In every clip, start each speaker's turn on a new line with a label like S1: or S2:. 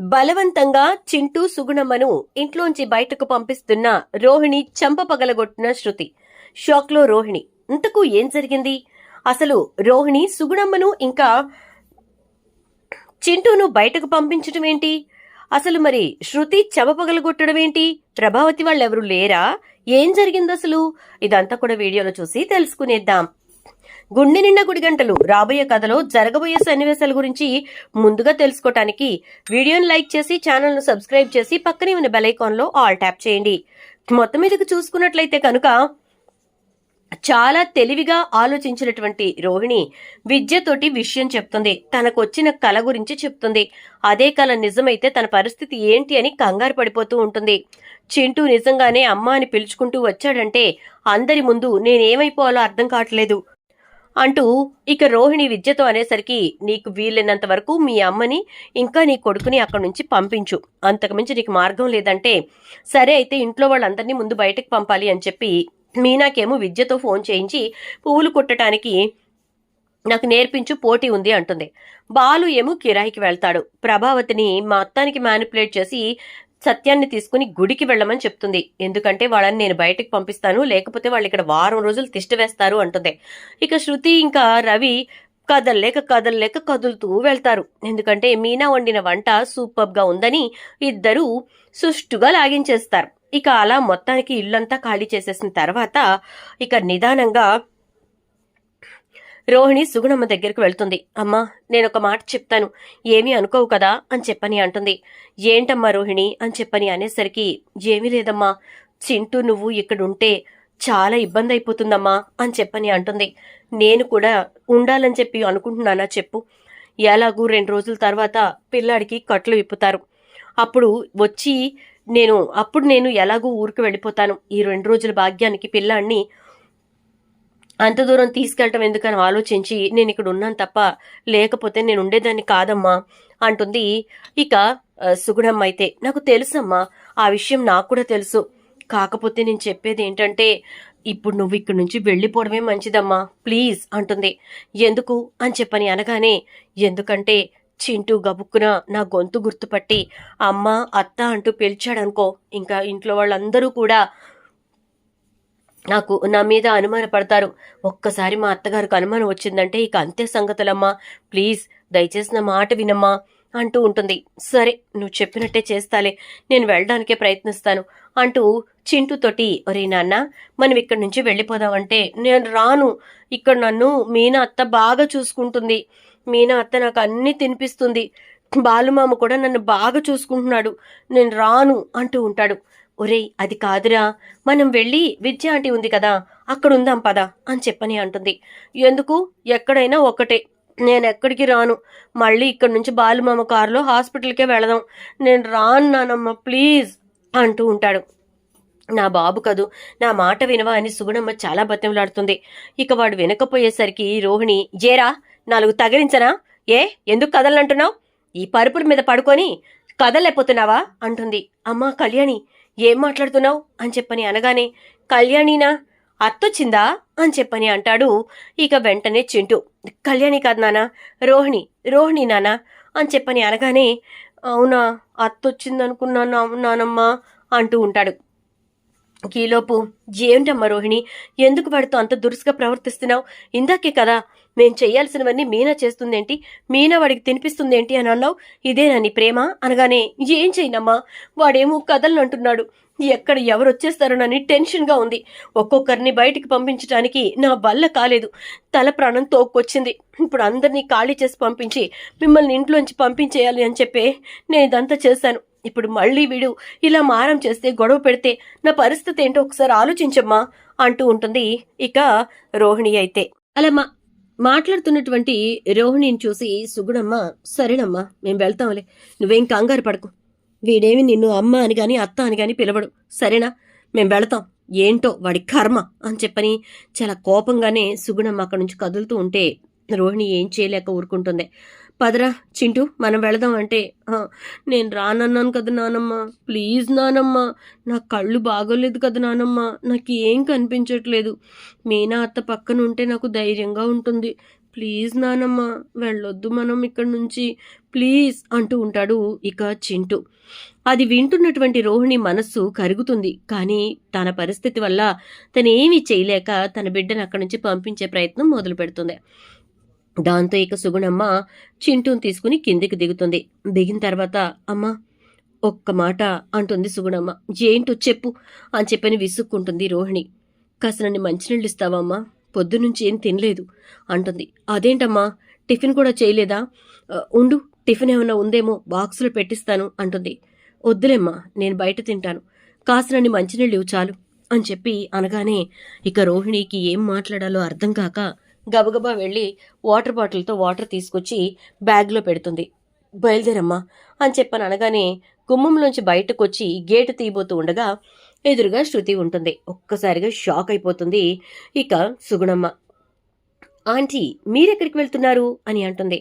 S1: బలవంతంగా చింటూ సుగుణమ్మను ఇంట్లోంచి బయటకు పంపిస్తున్న రోహిణి చంప పగలగొట్టిన శృతి. షాక్లో రోహిణి ఇంతకు ఏం జరిగింది? అసలు రోహిణి సుగుణమ్మను ఇంకా చింటూను బయటకు పంపించడం ఏంటి? అసలు మరి శృతి చెమ పగలగొట్టడం ఏంటి? ప్రభావతి వాళ్ళెవరూ లేరా? ఏం జరిగింది అసలు ఇదంతా కూడా వీడియోలో చూసి తెలుసుకునేద్దాం. గుండె నిండా గుడి గంటలు. రాబోయే కథలో జరగబోయే సన్నివేశాల గురించి ముందుగా తెలుసుకోవటానికి వీడియోని లైక్ చేసి ఛానల్ను సబ్స్క్రైబ్ చేసి పక్కనే ఉన్న బెల్ ఐకాన్లో ఆల్ ట్యాప్ చేయండి. మొత్తం మీదకి చూసుకున్నట్లయితే కనుక చాలా తెలివిగా ఆలోచించినటువంటి రోహిణి విద్యతోటి విషయం చెప్తుంది. తనకు వచ్చిన కళ గురించి చెప్తుంది. అదే కళ నిజమైతే తన పరిస్థితి ఏంటి అని కంగారు పడిపోతూ ఉంటుంది. చింటూ నిజంగానే అమ్మ అని పిలుచుకుంటూ వచ్చాడంటే అందరి ముందు నేనేమైపోవాలో అర్థం కావట్లేదు. అంటూ ఇక రోహిణి విద్యతో అనేసరికి నీకు వీలైనంత వరకు మీ అమ్మని ఇంకా నీ కొడుకుని అక్కడి నుంచి పంపించు. అంతకుమించి నీకు మార్గం లేదంటే సరే అయితే ఇంట్లో వాళ్ళందరినీ ముందు బయటకు పంపాలి అని చెప్పి మీనాకేమో విద్యతో ఫోన్ చేయించి పువ్వులు కుట్టడానికి నాకు నేర్పించు పోటీ ఉంది అంటుంది. బాలు ఏమో కిరాయికి వెళ్తాడు. ప్రభావతిని మా అత్తానికి మ్యానిపులేట్ చేసి సత్యాన్ని తీసుకుని గుడికి వెళ్ళమని చెప్తుంది. ఎందుకంటే వాళ్ళని నేను బయటకు పంపిస్తాను లేకపోతే వాళ్ళు ఇక్కడ వారం రోజులు తిష్ట వేస్తారు అంటుంది. ఇక శృతి ఇంకా రవి కదల్లేక కదల్లేక కదులుతూ వెళ్తారు. ఎందుకంటే మీనా వండిన వంట సూపర్గా ఉందని ఇద్దరూ సుష్టుగా లాగించేస్తారు. ఇక అలా మొత్తానికి ఇల్లంతా ఖాళీ చేసేసిన తర్వాత ఇక నిదానంగా రోహిణి సుగుణమ్మ దగ్గరికి వెళ్తుంది. అమ్మా నేను ఒక మాట చెప్తాను. ఏమీ అనుకోవు కదా అని చెప్పని అంటుంది. ఏంటమ్మా రోహిణి అని చెప్పని అనేసరికి ఏమీ లేదమ్మా. చింటూ నువ్వు ఇక్కడ ఉంటే చాలా ఇబ్బంది అయిపోతుందమ్మా అని చెప్పని అంటుంది. నేను కూడా ఉండాలని చెప్పి అనుకుంటున్నానా చెప్పు. ఎలాగూ రెండు రోజుల తర్వాత పిల్లాడికి కట్లు విప్పుతారు. అప్పుడు వచ్చి నేను అప్పుడు నేను ఎలాగూ ఊరికి వెళ్ళిపోతాను. ఈ రెండు రోజుల భాగ్యానికి పిల్లాడిని అంత దూరం తీసుకెళ్ళటం ఎందుకని ఆలోచించి నేను ఇక్కడ ఉన్నాను తప్ప లేకపోతే నేను ఉండేదాన్ని కాదమ్మా అంటుంది. ఇక సుగుణమ్మ అయితే నాకు తెలుసమ్మా ఆ విషయం నాకు కూడా తెలుసు. కాకపోతే నేను చెప్పేది ఏంటంటే ఇప్పుడు నువ్వు ఇక్కడి నుంచి వెళ్ళిపోవడమే మంచిదమ్మా ప్లీజ్ అంటుంది. ఎందుకు? అని చెప్పని అనగానే ఎందుకంటే చింటూ గబుక్కున నా గొంతు గుర్తుపట్టి అమ్మ అత్త అంటూ పిలిచాడనుకో ఇంకా ఇంట్లో వాళ్ళందరూ కూడా నాకు నా మీద అనుమానపడతారు ఒక్కసారి మా అత్తగారికి అనుమానం వచ్చిందంటే ఇక అంతే సంగతులమ్మా. ప్లీజ్ దయచేసి నా మాట వినమ్మా అంటూ ఉంటుంది. సరే నువ్వు చెప్పినట్టే చేస్తాలే. నేను వెళ్ళడానికే ప్రయత్నిస్తాను అంటూ చింటూతోటి ఒరే నాన్న మనం ఇక్కడి నుంచి వెళ్ళిపోదామంటే నేను రాను. ఇక్కడ నన్ను మీనా అత్త బాగా చూసుకుంటుంది. మీనా అత్త నాకు అన్నీ తినిపిస్తుంది. బాలుమామ కూడా నన్ను బాగా చూసుకుంటున్నాడు. నేను రాను అంటూ ఉంటాడు. ఒరేయ్ అది కాదురా. మనం వెళ్ళి విద్య ఆంటీ ఉంది కదా అక్కడ ఉందాం పద అని చెప్పని అంటుంది. ఎందుకు? ఎక్కడైనా ఒకటే నేను ఎక్కడికి రాను. మళ్ళీ ఇక్కడి నుంచి బాలుమామ కారులో హాస్పిటల్కే వెళదాం. నేను రాను నానమ్మ ప్లీజ్ అంటూ ఉంటాడు. నా బాబు కదూ నా మాట వినవా అని సుగుణమ్మ చాలా బతిమలాడుతుంది. ఇక వాడు వినకపోయేసరికి రోహిణి జేరా నాలుగు తగిలించనా? ఏ ఎందుకు కదలంటున్నావు ఈ పరుపుల మీద పడుకొని కదలేకపోతున్నావా అంటుంది. అమ్మా కళ్యాణి ఏం మాట్లాడుతున్నావు? అని చెప్పని అనగానే కళ్యాణినా అత్తొచ్చిందా? అని చెప్పని అంటాడు. ఇక వెంటనే చింటూ కళ్యాణి కాదు నానా రోహిణి రోహిణి నానా అని చెప్పని అనగానే అవునా అత్తొచ్చిందనుకున్నాను నానమ్మా అంటూ ఉంటాడు. ఈలోపు ఏంటమ్మా రోహిణి ఎందుకు వాడితో అంత దురుసుగా ప్రవర్తిస్తున్నావు? ఇందాకే కదా మేం చేయాల్సినవన్నీ మీనా చేస్తుందేంటి? మీనా వాడికి తినిపిస్తుందేంటి అని అన్నావు? ఇదేనా నీ ప్రేమ? అనగానే ఏం చేయనమ్మా? వాడేమో కథలు అంటున్నాడు ఎక్కడ ఎవరు వచ్చేస్తారోనని టెన్షన్గా ఉంది. ఒక్కొక్కరిని బయటికి పంపించడానికి నా వల్ల కాలేదు. తల ప్రాణం తోక్కొచ్చింది. ఇప్పుడు అందరినీ ఖాళీ చేసి పంపించి మిమ్మల్ని ఇంట్లోంచి పంపించేయాలి అని చెప్పే నేను ఇదంతా చేశాను. ఇప్పుడు మళ్ళీ వీడు ఇలా మారం చేస్తే గొడవ పెడితే నా పరిస్థితి ఏంటో ఒకసారి ఆలోచించమ్మా అంటూ ఉంటుంది ఇక రోహిణి అయితే. అలా మా మాట్లాడుతున్నటువంటి రోహిణిని చూసి సుగుణమ్మ సరేనమ్మా మేము వెళ్తాంలే నువ్వేం కంగారు పడకు. వీడేమి నిన్ను అమ్మ అని కానీ అత్త అని కానీ పిలవడు. సరేనా? మేం వెళతాం. ఏంటో వాడి కర్మ అని చెప్పని చాలా కోపంగానే సుగుణమ్మ అక్కడి నుంచి కదులుతూ ఉంటే రోహిణి ఏం చేయలేక ఊరుకుంటుంది. పదరా చింటూ మనం వెళదాం అంటే నేను రానన్నాను కదా నానమ్మ. ప్లీజ్ నానమ్మ నా కళ్ళు బాగోలేదు కదా నానమ్మ. నాకు ఏం కనిపించట్లేదు. మీనా అత్త పక్కన ఉంటే నాకు ధైర్యంగా ఉంటుంది. ప్లీజ్ నానమ్మ వెళ్ళొద్దు మనం ఇక్కడి నుంచి. ప్లీజ్ అంటూ ఉంటాడు ఇక చింటూ. అది వింటున్నటువంటి రోహిణి మనస్సు కరుగుతుంది. కానీ తన పరిస్థితి వల్ల తనేమీ చేయలేక తన బిడ్డను అక్కడి నుంచి పంపించే ప్రయత్నం మొదలు పెడుతుంది దాంతో ఇక సుగుణమ్మ చింటూని తీసుకుని కిందికి దిగుతుంది. దిగిన తర్వాత అమ్మా ఒక్క మాట అంటుంది సుగుణమ్మ. ఏంటో చెప్పు అని చెప్పని విసుక్కుంటుంది రోహిణి. కాస్త నన్ను మంచినీళ్ళు ఇస్తావమ్మా పొద్దునుంచి ఏం తినలేదు అంటుంది. అదేంటమ్మా? టిఫిన్ కూడా చేయలేదా? ఉండు టిఫిన్ ఏమైనా ఉందేమో బాక్సులో పెట్టిస్తాను అంటుంది. వద్దులేమ్మా నేను బయట తింటాను. కాసినన్ని మంచినీళ్ళు చాలు అని చెప్పి అనగానే ఇక రోహిణికి ఏం మాట్లాడాలో అర్థం కాక గబగబా వెళ్ళి వాటర్ బాటిల్తో వాటర్ తీసుకొచ్చి బ్యాగ్లో పెడుతుంది. బయలుదేరమ్మా అని చెప్పని అనగానే గుమ్మంలోంచి బయటకు వచ్చి గేటు తీయబోతూ ఉండగా ఎదురుగా శృతి ఉంటుంది. ఒక్కసారిగా షాక్ అయిపోతుంది. ఇక సుగుణమ్మ ఆంటీ మీరెక్కడికి వెళ్తున్నారు? అని అంటుంది.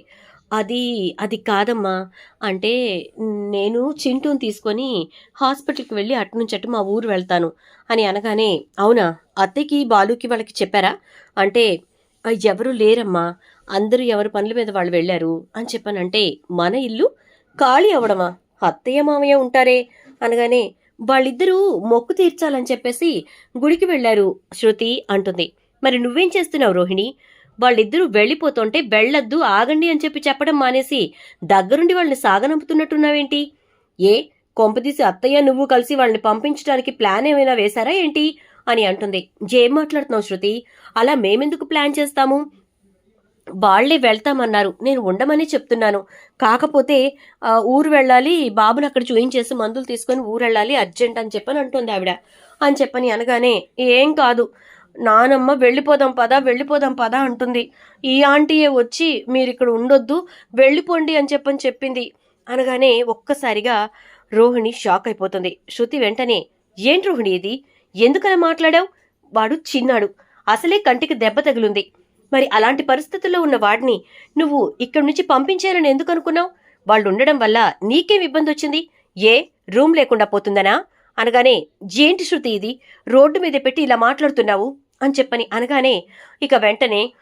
S1: అది అది కాదమ్మా. అంటే నేను చింటూని తీసుకొని హాస్పిటల్కి వెళ్ళి అటు నుంచి అటు మా ఊరు వెళ్తాను. అని అనగానే అవునా? అత్తకి బాలుకి వాళ్ళకి చెప్పారా? అంటే ఎవరు లేరమ్మా. అందరూ ఎవరి పనుల మీద వాళ్ళు వెళ్ళారు అని చెప్పానంటే మన ఇల్లు ఖాళీ అవడమా అత్తయ్య మామయ్య ఉంటారే అనగానే వాళ్ళిద్దరూ మొక్కు తీర్చాలని చెప్పేసి గుడికి వెళ్ళారు శృతి అంటుంది. మరి నువ్వేం చేస్తున్నావు రోహిణి? వాళ్ళిద్దరూ వెళ్ళిపోతుంటే వెళ్ళొద్దు ఆగండి అని చెప్పి చెప్పడం మానేసి దగ్గరుండి వాళ్ళని సాగనంపుతున్నట్టున్నావేంటి? ఏ కొంపదీసి అత్తయ్య నువ్వు కలిసి వాళ్ళని పంపించడానికి ప్లాన్ ఏమైనా వేశారా ఏంటి? అని అంటుంది. జేం మాట్లాడుతున్నావు శృతి? అలా మేమెందుకు ప్లాన్ చేస్తాము? వాళ్ళే వెళ్తామన్నారు. నేను ఉండమని చెప్తున్నాను. కాకపోతే ఊరు వెళ్ళాలి. బాబుని అక్కడ చూయించేసి మందులు తీసుకొని ఊరు వెళ్ళాలి. అర్జెంట్ అని చెప్పని అంటుంది ఆవిడ. అని చెప్పని అనగానే ఏం కాదు. నానమ్మ వెళ్ళిపోదాం పదా వెళ్ళిపోదాం పదా అంటుంది. ఈ ఆంటీయే వచ్చి మీరు ఇక్కడ ఉండొద్దు. వెళ్ళిపోండి అని చెప్పని చెప్పింది. అనగానే ఒక్కసారిగా రోహిణి షాక్ అయిపోతుంది. శృతి వెంటనే ఏంటి రోహిణి ఇది? ఎందుకలా మాట్లాడావు? వాడు చిన్నాడు. అసలే కంటికి దెబ్బ తగిలింది. మరి అలాంటి పరిస్థితుల్లో ఉన్న వాడిని నువ్వు ఇక్కడి నుంచి పంపించాలని ఎందుకు అనుకున్నావు? వాళ్ళు ఉండడం వల్ల నీకేం ఇబ్బంది వచ్చింది ఏ? రూమ్ లేకుండా పోతుందనా? అనగానే ఏంటి శృతి ఇది? రోడ్డు మీద పెట్టి ఇలా మాట్లాడుతున్నావు? అని చెప్పని అనగానే ఇక వెంటనే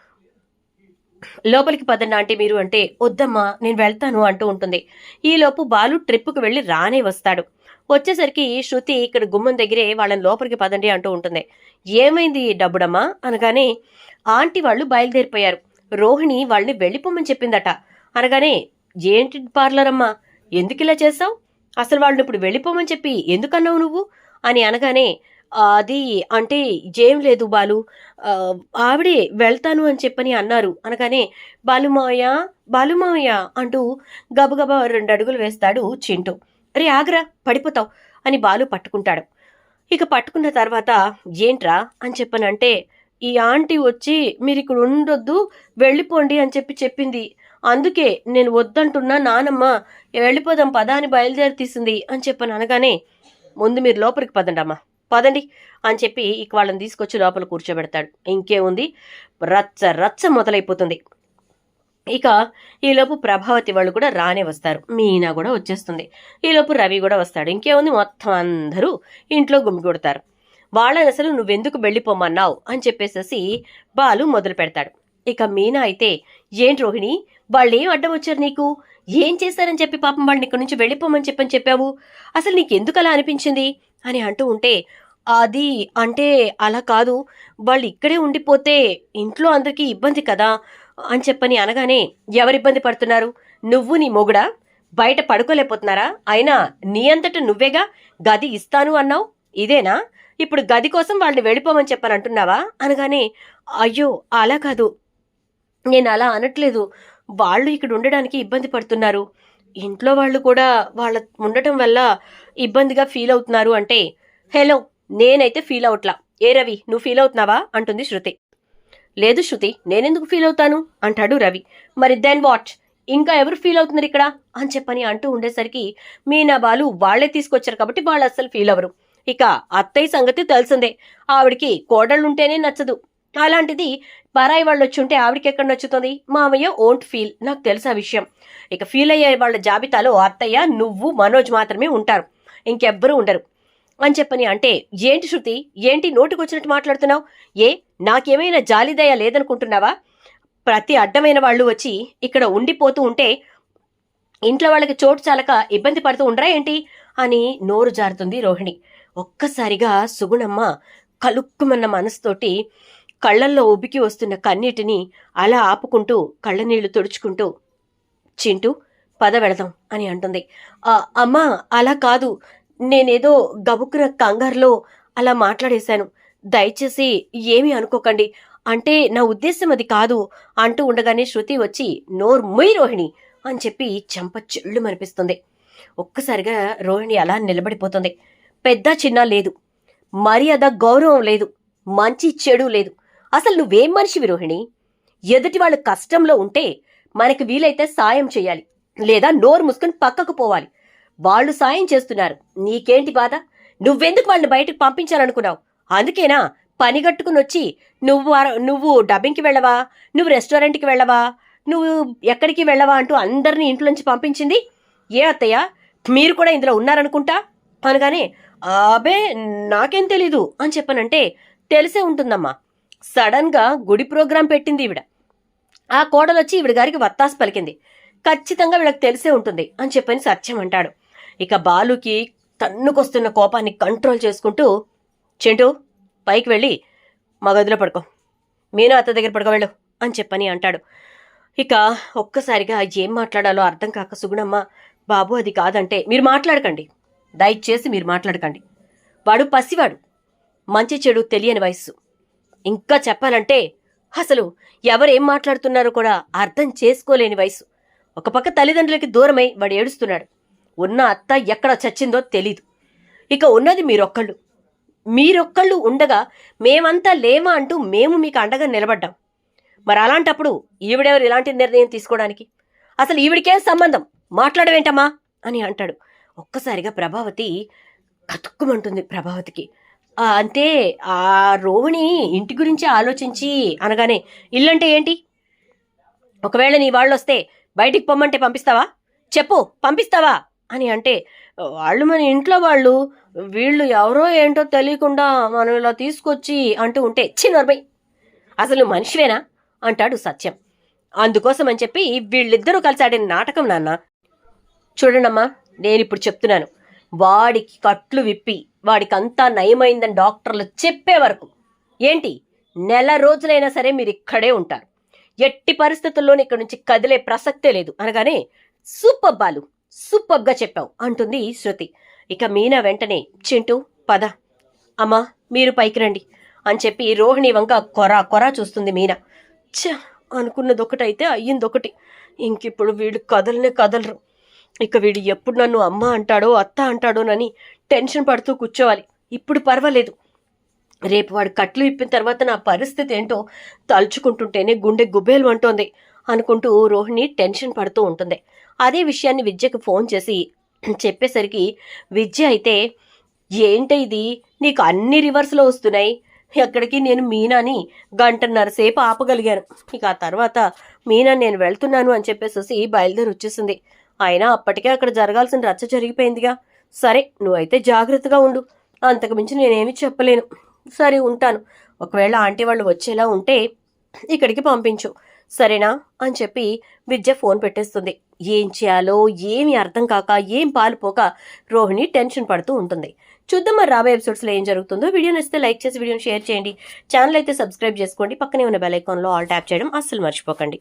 S1: లోపలికి పదండి ఆంటీ మీరు అంటే వద్దమ్మా నేను వెళ్తాను అంటూ ఉంటుంది. ఈలోపు బాలు ట్రిప్పుకు వెళ్ళి రానే వస్తాడు. వచ్చేసరికి శృతి ఇక్కడ గుమ్మం దగ్గరే వాళ్ళని లోపలికి పదండి అంటూ ఉంటుంది. ఏమైంది డబ్బుడమ్మా? అనగానే ఆంటీ వాళ్ళు బయలుదేరిపోయారు. రోహిణి వాళ్ళని వెళ్ళిపోమని చెప్పిందట. అనగానే ఏంటి పార్లర్ అమ్మా ఎందుకు ఇలా చేస్తావు అసలు వాళ్ళని ఇప్పుడు వెళ్ళిపోమని చెప్పి ఎందుకన్నావు నువ్వు? అని అనగానే అది అంటే ఏం లేదు బాలు. ఆవిడే వెళ్తాను అని చెప్పని అన్నారు. అనగానే బాలుమావయ్య బాలుమావయ్య అంటూ గబగబా రెండు అడుగులు వేస్తాడు చింటూ. రే ఆగ్రా పడిపోతావు అని బాలు పట్టుకుంటాడు. ఇక పట్టుకున్న తర్వాత ఏంట్రా అని చెప్పనంటే ఈ ఆంటీ వచ్చి మీరు ఇక్కడ ఉండొద్దు వెళ్ళిపోండి అని చెప్పి చెప్పింది. అందుకే నేను వద్దంటున్నా నానమ్మ వెళ్ళిపోదాం పదా అని బయలుదేరి తీసింది అని చెప్పని అనగానే ముందు మీరు లోపలికి పదండి అమ్మా పదండి అని చెప్పి ఇక వాళ్ళని తీసుకొచ్చి లోపల కూర్చోబెడతాడు. ఇంకేముంది? రచ్చ రచ్చ మొదలైపోతుంది. ఇక ఈలోపు ప్రభావతి వాళ్ళు కూడా రానే వస్తారు. మీనా కూడా వచ్చేస్తుంది. ఈలోపు రవి కూడా వస్తాడు. ఇంకేముంది? మొత్తం అందరూ ఇంట్లో గుమిగొడతారు వాళ్ళని అసలు నువ్వెందుకు వెళ్ళిపోమన్నావు? అని చెప్పేసేసి బాలు మొదలు పెడతాడు. ఇక మీనా అయితే ఏంటి రోహిణి? వాళ్ళు ఏం అడ్డం వచ్చారు నీకు? ఏం చేశారని చెప్పి పాపం వాళ్ళని ఇక్కడి నుంచి వెళ్ళిపోమని చెప్పని చెప్పావు? అసలు నీకెందుకు అలా అనిపించింది? అని అంటూ ఉంటే అది అంటే అలా కాదు. వాళ్ళు ఇక్కడే ఉండిపోతే ఇంట్లో అందరికీ ఇబ్బంది కదా. అని చెప్పని అనగానే ఎవరు ఇబ్బంది పడుతున్నారు? నువ్వు నీ మొగుడా? బయట పడుకోలేకపోతున్నారా? అయినా నీ అంతట నువ్వేగా గది ఇస్తాను అన్నావు? ఇదేనా? ఇప్పుడు గది కోసం వాళ్ళని వెళ్ళిపోమని చెప్పని అంటున్నావా? అనగానే అయ్యో అలా కాదు. నేను అలా అనట్లేదు. వాళ్ళు ఇక్కడ ఉండడానికి ఇబ్బంది పడుతున్నారు. ఇంట్లో వాళ్ళు కూడా వాళ్ళ ఉండటం వల్ల ఇబ్బందిగా ఫీల్ అవుతున్నారు అంటే హలో నేనైతే ఫీల్ అవట్లా. ఏ రవి నువ్వు ఫీల్ అవుతున్నావా? అంటుంది శృతి. లేదు శృతి నేనెందుకు ఫీల్ అవుతాను? అంటాడు రవి. మరి దెన్ వాట్ ఇంకా ఎవరు ఫీల్ అవుతున్నారు ఇక్కడ? అని చెప్పని అంటూ ఉండేసరికి మీనా బాలు వాళ్ళే తీసుకొచ్చారు కాబట్టి వాళ్ళు అస్సలు ఫీల్ అవ్వరు. ఇక అత్తయ్య సంగతి తెలిసిందే. ఆవిడికి కోడళ్ళుంటేనే నచ్చదు. అలాంటిది పరాయి వాళ్ళు వచ్చి ఉంటే ఆవిడకి ఎక్కడ నచ్చుతుంది? మామయ్య ఓంట్ ఫీల్ నాకు తెలుసు ఆ విషయం. ఇక ఫీల్ అయ్యే వాళ్ళ జాబితాలో అత్తయ్య నువ్వు మనోజ్ మాత్రమే ఉంటారు. ఇంకెవ్వరూ ఉండరు. అని చెప్పని అంటే ఏంటి శృతి? ఏంటి నోటికొచ్చినట్టు మాట్లాడుతున్నావు? ఏ నాకేమైనా జాలిదయ లేదనుకుంటున్నావా? ప్రతి అడ్డమైన వాళ్ళు వచ్చి ఇక్కడ ఉండిపోతూ ఉంటే ఇంట్లో వాళ్ళకి చోటు చాలక ఇబ్బంది పడుతూ ఉండరా ఏంటి? అని నోరు జారుతుంది రోహిణి. ఒక్కసారిగా సుగుణమ్మ కలుక్కుమన్న మనసుతోటి కళ్ళల్లో ఉబికి వస్తున్న కన్నీటిని అలా ఆపుకుంటూ కళ్ళనీళ్ళు తుడుచుకుంటూ చింటూ పద వెళదాం అని అంటుంది. అమ్మా అలా కాదు. నేనేదో గబుక్కున కంగారులో అలా మాట్లాడేశాను. దయచేసి ఏమీ అనుకోకండి. అంటే నా ఉద్దేశం అది కాదు అంటూ ఉండగానే శృతి వచ్చి నోరు మొయ్ రోహిణి అని చెప్పి చెంప చెల్లు మనిపిస్తుంది ఒక్కసారిగా రోహిణి అలా నిలబడిపోతుంది. పెద్ద చిన్న లేదు. మర్యాద గౌరవం లేదు. మంచి చెడు లేదు. అసలు నువ్వేం మనిషివి రోహిణి? ఎదుటి వాళ్ళు కష్టంలో ఉంటే మనకి వీలైతే సాయం చేయాలి. లేదా నోరు మూసుకొని పక్కకు పోవాలి. వాళ్ళు సాయం చేస్తున్నారు. నీకేంటి బాధ? నువ్వెందుకు వాళ్ళని బయటకు పంపించాలనుకున్నావు? అందుకేనా? పని కట్టుకుని వచ్చి నువ్వు నువ్వు డబ్బింగ్కి వెళ్ళవా? నువ్వు రెస్టారెంట్కి వెళ్ళవా? నువ్వు ఎక్కడికి వెళ్ళవా అంటూ అందరినీ ఇంట్లోంచి పంపించింది? ఏ అత్తయ్య? మీరు కూడా ఇందులో ఉన్నారనుకుంటా? అనగానే అబే నాకేం తెలీదు అని చెప్పనంటే తెలిసే ఉంటుందమ్మా. సడన్గా గుడి ప్రోగ్రాం పెట్టింది ఈవిడ. ఆ కోడలొచ్చి ఈవిడ గారికి వత్తాసు పలికింది. ఖచ్చితంగా వీళ్ళకి తెలిసే ఉంటుంది అని చెప్పని సత్యం అంటాడు. ఇక బాలుకి తన్నుకొస్తున్న కోపాన్ని కంట్రోల్ చేసుకుంటూ చెంటూ పైకి వెళ్ళి మా గదిలో పడుకో. మీను అత్త దగ్గర పడుకోవెళ్ళు అని చెప్పని అంటాడు. ఇక ఒక్కసారిగా ఏం మాట్లాడాలో అర్థం కాక సుగుణమ్మ బాబు అది కాదంటే మీరు మాట్లాడకండి. దయచేసి మీరు మాట్లాడకండి. వాడు పసివాడు. మంచి చెడు తెలియని వయస్సు. ఇంకా చెప్పాలంటే అసలు ఎవరేం మాట్లాడుతున్నారో కూడా అర్థం చేసుకోలేని వయసు ఒక పక్క తల్లిదండ్రులకి దూరమై వాడు ఏడుస్తున్నాడు. ఉన్న అత్త ఎక్కడ చచ్చిందో తెలీదు. ఇక ఉన్నది మీరొక్కళ్ళు. మీరొక్కళ్ళు ఉండగా మేమంతా లేమా అంటూ మేము మీకు అండగా నిలబడ్డాం. మరి అలాంటప్పుడు ఈవిడెవరు ఇలాంటి నిర్ణయం తీసుకోవడానికి? అసలు ఈవిడికేం సంబంధం? మాట్లాడవేంటమ్మా? అని అంటాడు. ఒక్కసారిగా ప్రభావతి కతుక్కుమంటుంది ప్రభావతికి. అంటే ఆ రోహిణి ఇంటి గురించి ఆలోచించి అనగానే ఇల్లంటే ఏంటి? ఒకవేళ నీ వాళ్ళు వస్తే బయటికి పొమ్మంటే పంపిస్తావా? చెప్పు పంపిస్తావా? అని అంటే వాళ్ళు మన ఇంట్లో వాళ్ళు వీళ్ళు ఎవరో ఏంటో తెలియకుండా మనం ఇలా తీసుకొచ్చి అంటూ ఉంటే చిన్నర్మై అసలు మనిషివేనా? అంటాడు సత్యం. అందుకోసం అని చెప్పి వీళ్ళిద్దరూ కలిసి ఆడిన నాటకం నాన్న. చూడండమ్మా నేను ఇప్పుడు చెప్తున్నాను. వాడికి కట్లు విప్పి వాడికి అంతా నయమైందని డాక్టర్లు చెప్పే వరకు. ఏంటి? నెల రోజులైనా సరే మీరు ఇక్కడే ఉంటారు. ఎట్టి పరిస్థితుల్లోనూ ఇక్కడ నుంచి కదిలే ప్రసక్తే లేదు. అనగానే సూపర్ బాలు. సూపర్గా చెప్పావు అంటుంది శృతి. ఇక మీనా వెంటనే చింటూ పద. అమ్మా మీరు పైకి రండి అని చెప్పి రోహిణి వంక కొరా కొరా చూస్తుంది మీనా. ఛ అనుకున్నది ఒకటైతే అయ్యింది ఒకటి ఇంకిప్పుడు వీడు కదలనే కదలరు. ఇక వీడు ఎప్పుడు నన్ను అమ్మ అంటాడో అత్త అంటాడోనని టెన్షన్ పడుతూ కూర్చోవాలి. ఇప్పుడు పర్వాలేదు. రేపు వాడు కట్లు ఇప్పిన తర్వాత నా పరిస్థితి ఏంటో తలుచుకుంటుంటేనే గుండె గుబేలు అంటోంది అనుకుంటూ రోహిణి టెన్షన్ పడుతూ ఉంటుంది. అదే విషయాన్ని విద్యకు ఫోన్ చేసి చెప్పేసరికి విద్య అయితే ఏంట ఇది? నీకు అన్ని రివర్స్లో వస్తున్నాయి. ఎక్కడికి నేను మీనాని గంటన్నర సేపు ఆపగలిగాను. ఇక ఆ తర్వాత మీనా నేను వెళ్తున్నాను అని చెప్పేసి బయలుదేరి వచ్చేసింది. అయినా అప్పటికే అక్కడ జరగాల్సిన రచ్చ జరిగిపోయిందిగా. సరే నువ్వైతే జాగ్రత్తగా ఉండు. అంతకు మించి నేనేమి చెప్పలేను. సరే ఉంటాను. ఒకవేళ ఆంటీ వాళ్ళు వచ్చేలా ఉంటే ఇక్కడికి పంపించు. సరేనా? అని చెప్పి విద్య ఫోన్ పెట్టేస్తుంది. ఏం చేయాలో ఏమి అర్థం కాక ఏం పాలుపోక రోహిణి టెన్షన్ పడుతూ ఉంటుంది. చూద్దాం మరి రాబోయే ఎపిసోడ్స్లో ఏం జరుగుతుందో. వీడియో నచ్చితే లైక్ చేసి వీడియోని షేర్ చేయండి. ఛానల్ అయితే సబ్స్క్రైబ్ చేసుకోండి. పక్కనే ఉన్న బెల్ ఐకాన్లో ఆల్ ట్యాప్ చేయడం అస్సలు మర్చిపోకండి.